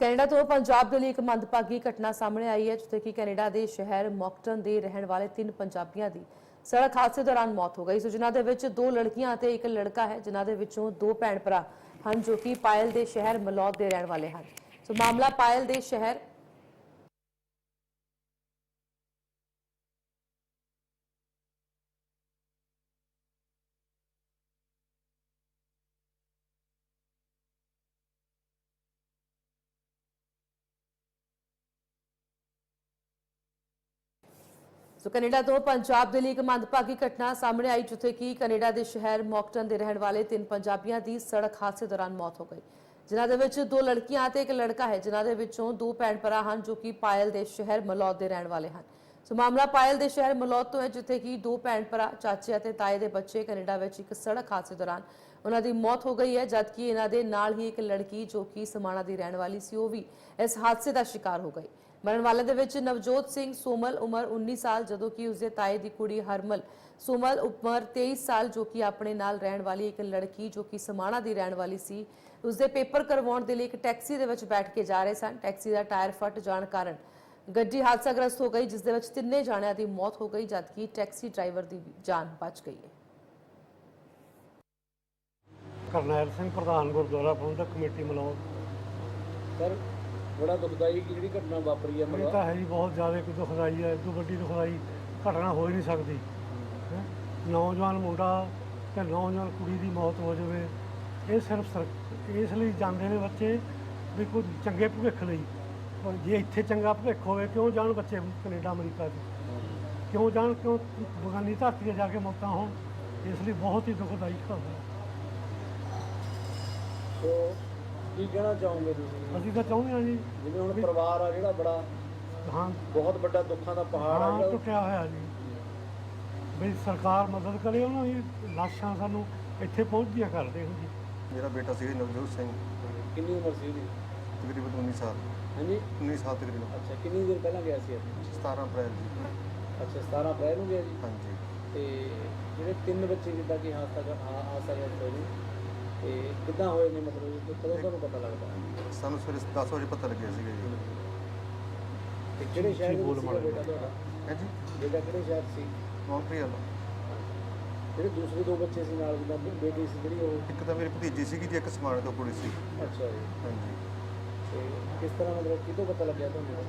Canada ਤੋਂ ਪੰਜਾਬ ਦੇ ਲਈ ਇੱਕ ਮੰਦਭਾਗੀ ਘਟਨਾ ਸਾਹਮਣੇ ਆਈ ਹੈ, ਜਿੱਥੇ ਕਿ ਕੈਨੇਡਾ ਦੇ ਸ਼ਹਿਰ ਮੌਕਟਨ ਦੇ ਰਹਿਣ ਵਾਲੇ ਤਿੰਨ ਪੰਜਾਬੀਆਂ ਦੀ ਸੜਕ ਹਾਦਸੇ ਦੌਰਾਨ ਮੌਤ ਹੋ ਗਈ। ਸੋ ਜਿਨ੍ਹਾਂ ਦੇ ਵਿੱਚ ਦੋ ਲੜਕੀਆਂ ਅਤੇ ਇੱਕ ਲੜਕਾ ਹੈ, ਜਿਨ੍ਹਾਂ ਦੇ ਵਿੱਚੋਂ ਦੋ ਭੈਣ ਭਰਾ ਹਨ, ਜੋ ਕਿ ਪਾਇਲ ਦੇ ਸ਼ਹਿਰ ਮਲੌਦ ਦੇ ਰਹਿਣ ਵਾਲੇ ਹਨ। ਸੋ ਮਾਮਲਾ ਪਾਇਲ ਦੇ ਸ਼ਹਿਰ ਸੋ ਕੈਨੇਡਾ ਤੋਂ ਪੰਜਾਬ ਦੇ ਲਈ ਇੱਕ ਮੰਦਭਾਗੀ ਘਟਨਾ ਸਾਹਮਣੇ ਆਈ, ਜਿੱਥੇ ਕਿ ਕੈਨੇਡਾ ਦੇ ਸ਼ਹਿਰ ਮੌਕਟਨ ਦੇ ਰਹਿਣ ਵਾਲੇ ਤਿੰਨ ਪੰਜਾਬੀਆਂ ਦੀ ਸੜਕ ਹਾਦਸੇ ਦੌਰਾਨ ਮੌਤ ਹੋ ਗਈ। ਜਿਨ੍ਹਾਂ ਦੇ ਵਿੱਚ ਦੋ ਲੜਕੀਆਂ ਅਤੇ ਇੱਕ ਲੜਕਾ ਹੈ, ਜਿਨ੍ਹਾਂ ਦੇ ਵਿੱਚੋਂ ਦੋ ਭੈਣ ਭਰਾ ਹਨ, ਜੋ ਕਿ ਪਾਇਲ ਦੇ ਸ਼ਹਿਰ ਮਲੌਦ ਦੇ ਰਹਿਣ ਵਾਲੇ ਹਨ। ਸੋ ਮਾਮਲਾ ਪਾਇਲ ਦੇ ਸ਼ਹਿਰ ਮਲੌਦ ਤੋਂ ਹੈ, ਜਿੱਥੇ ਕਿ ਦੋ ਭੈਣ ਭਰਾ, ਚਾਚੇ ਅਤੇ ਤਾਏ ਦੇ ਬੱਚੇ ਕੈਨੇਡਾ ਵਿੱਚ ਇੱਕ ਸੜਕ ਹਾਦਸੇ ਦੌਰਾਨ ਉਹਨਾਂ ਦੀ ਮੌਤ ਹੋ ਗਈ ਹੈ, ਜਦਕਿ ਇਹਨਾਂ ਦੇ ਨਾਲ ਹੀ ਇੱਕ ਲੜਕੀ ਜੋ ਕਿ ਸਮਾਣਾ ਦੀ ਰਹਿਣ ਵਾਲੀ ਸੀ, ਉਹ ਵੀ ਇਸ ਹਾਦਸੇ ਦਾ ਸ਼ਿਕਾਰ ਹੋ ਗਈ। ਮਰਨ ਵਾਲੇ ਦੇ ਵਿੱਚ ਨਵਜੋਤ ਸਿੰਘ ਸੋਮਲ ਉਮਰ 19 ਸਾਲ ਜਦੋਂ ਕਿ ਉਸਦੇ ਤਾਏ ਦੀ ਕੁੜੀ ਹਰਮਲ ਸੋਮਲ ਉਮਰ 23 ਸਾਲ ਜੋ ਕਿ ਆਪਣੇ ਨਾਲ ਰਹਿਣ ਵਾਲੀ ਇੱਕ ਲੜਕੀ ਜੋ ਕਿ ਸਮਾਣਾ ਦੀ ਰਹਿਣ ਵਾਲੀ ਸੀ। ਉਸਦੇ ਪੇਪਰ ਕਰਵਾਉਣ ਦੇ ਲਈ ਇੱਕ ਟੈਕਸੀ ਦੇ ਵਿੱਚ ਬੈਠ ਕੇ ਜਾ ਰਹੇ ਸਨ। ਟੈਕਸੀ ਦਾ ਟਾਇਰ ਫਟ ਜਾਣ ਕਾਰਨ ਗੱਡੀ ਹਾਦਸਾਗ੍ਰਸਤ ਹੋ ਗਈ ਜਿਸ ਦੇ ਵਿੱਚ ਤਿੰਨੇ ਜਾਣਿਆਂ ਦੀ ਮੌਤ ਹੋ ਗਈ ਜਦਕਿ ਟੈਕਸੀ ਡਰਾਈਵਰ ਦੀ ਵੀ ਜਾਨ ਬਚ ਗਈ ਹੈ। ਕਰਨੈਲ ਸਿੰਘ ਪ੍ਰਧਾਨ ਗੁਰਦੁਆਰਾ ਪ੍ਰਬੰਧਕ ਕਮੇਟੀ ਮਲੌਦ। ਸਰ ਬੜਾ ਦੁਖਦਾਈ ਕਿ ਜਿਹੜੀ ਘਟਨਾ ਵਾਪਰੀ ਹੈ ਇਹ ਮਤਲਬ ਤਾਂ ਹੈ ਜੀ ਬਹੁਤ ਜ਼ਿਆਦਾ ਕੋਈ ਦੁਖਦਾਈ ਹੈ ਇਦੋਂ ਵੱਡੀ ਦੁਖਦਾਈ ਘਟਨਾ ਹੋ ਹੀ ਨਹੀਂ ਸਕਦੀ। ਹੈਂ। ਨੌਜਵਾਨ ਮੁੰਡਾ ਤੇ ਨੌਜਵਾਨ ਕੁੜੀ ਦੀ ਮੌਤ ਹੋ ਜਾਵੇ ਇਹ ਸਿਰਫ ਸਰ- ਇਸ ਲਈ ਜਾਂਦੇ ਨੇ ਬੱਚੇ ਵੀ ਕੋਈ ਚੰਗੇ ਭਵਿੱਖ ਲਈ। ਪਰ ਜੇ ਇੱਥੇ ਚੰਗਾ ਭਵਿੱਖ ਹੋਵੇ ਕਿਉਂ ਜਾਣ ਬੱਚੇ ਕੈਨੇਡਾ ਅਮਰੀਕਾ 'ਚ? ਕਿਉਂ ਜਾਣ ਕਿਉਂ ਬਗਾਨੀ ਧਰਤੀ 'ਤੇ ਜਾ ਕੇ ਮੌਤਾਂ ਹੋਣ? ਇਸ ਲਈ ਬਹੁਤ ਹੀ ਦੁਖਦਾਈ ਹੈ ਸੋ ਕੀ ਕਹਿਣਾ ਚਾਹੋਗੇ ਤੁਸੀਂ? ਅਸੀਂ ਤਾਂ ਚਾਹੁੰਦੇ ਹਾਂ ਜੀ। ਜਿਵੇਂ ਹੁਣ ਪਰਿਵਾਰ ਆ ਜਿਹੜਾ ਬੜਾ ਹਾਂ। ਬਹੁਤ ਵੱਡਾ ਦੁੱਖਾਂ ਦਾ ਪਹਾੜ ਆ ਜਿਹੜਾ। ਟੁੱਟਿਆ ਹੋਇਆ ਜੀ। ਵੀ ਸਰਕਾਰ ਮਦਦ ਕਰੇ ਉਹਨਾਂ ਦੀ ਲਾਸ਼ਾਂ ਸਾਨੂੰ ਇੱਥੇ ਪਹੁੰਚਦੀਆਂ ਕਰਦੇ ਹੋ ਜੀ। ਮੇਰਾ ਬੇਟਾ ਸੀ ਨਵਜੋਤ ਸਿੰਘ। ਕਿੰਨੀ ਉਮਰ ਸੀ ਉਹਦੀ? ਤਕਰੀਬਨ 19 ਸਾਲ। ਹਾਂਜੀ? 19 ਸਾਲ ਤਕਰੀਬਨ। ਅੱਛਾ ਕਿੰਨੀ ਦੇਰ ਪਹਿਲਾਂ ਗਿਆ ਸੀ ਇੱਥੇ? 17 ਅਪ੍ਰੈਲ ਜੀ ਅੱਛਾ 17 ਅਪ੍ਰੈਲ ਨੂੰ ਗਿਆ ਜੀ। ਹਾਂਜੀ। ਤੇ ਜਿਹੜੇ ਤਿੰਨ ਬੱਚੇ ਜਿੱਦਾਂ ਕਿ ਕਰ- ਆ ਹਾਦਸਾ ਜਾਂ ਹੋਈ ਤੇ ਕਿੱਦਾਂ ਹੋਏ ਨੇ ਮਤਲਬ ਕਿ ਕਦੋਂ ਤੁਹਾਨੂੰ ਪਤਾ ਲੱਗਦਾ? ਸਾਨੂੰ ਸਵੇਰੇ 10 ਵਜੇ ਪਤਾ ਲੱਗਿਆ ਸੀਗਾ ਜੀ। ਤੇ ਕਿਹੜੇ ਸ਼ਹਿਰ ਦੇ ਬੋਲ ਵਿੱਚ ਸੀਗਾ ਬੇਟਾ ਤੁਹਾਡਾ? ਹੈ ਜੀ? ਬੇਟਾ ਕਿਹੜੇ ਸ਼ਹਿਰ ਸੀ? ਮੌਂਟਰੀਅਲ ਜਿਹੜੇ ਦੂਸਰੇ ਦੋ ਬੱਚੇ ਸੀ ਨਾਲ ਜਿੱਦਾਂ ਬੇਟੀ ਸੀ ਜਿਹੜੀ ਉਹ? ਇੱਕ ਤਾਂ ਮੇਰੀ ਭਤੀਜੀ ਸੀਗੀ ਜੀ ਇੱਕ ਸਮਾਨ ਤੋਂ ਕੁੜੀ ਸੀ। ਅੱਛਾ ਜੀ। ਹਾਂਜੀ। ਤੇ ਕਿਸ ਤਰ੍ਹਾਂ ਮਤਲਬ ਕਿਤੋਂ ਪਤਾ ਲੱਗਿਆ ਤੁਹਾਨੂੰ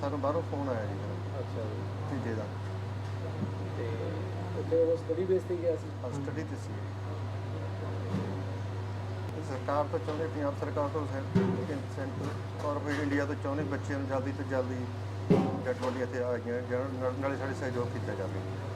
ਸਾਨੂੰ ਬਾਹਰੋਂ ਫੋਨ ਆਇਆ ਜੀ। ਮੇਰਾ ਅੱਛਾ ਜੀ। ਭਤੀਜੇ ਦਾ। ਤੇ ਉੱਥੇ ਉਹ ਸਟੱਡੀ ਬੇਸ ਤੇ ਗਿਆ ਸੀ? ਸਟੱਡੀ ਤੇ ਸੀ। ਸਰਕਾਰ ਤੋਂ ਚਾਹੁੰਦੇ ਪੰਜਾਬ ਸਰਕਾਰ ਤੋਂ ਸੈਂਟਰ ਔਰ ਵੀ ਇੰਡੀਆ ਤੋਂ ਚਾਹੁੰਦੇ ਬੱਚਿਆਂ ਨੂੰ ਜਲਦੀ ਤੋਂ ਜਲਦੀ ਡੈਡ ਬੋਡੀ ਇੱਥੇ ਆ ਗਈਆਂ ਜਿਹਨਾਂ ਨਾਲ- ਨਾਲੇ ਸਾਡੇ ਸਹਿਯੋਗ ਕੀਤਾ ਜਾਵੇ।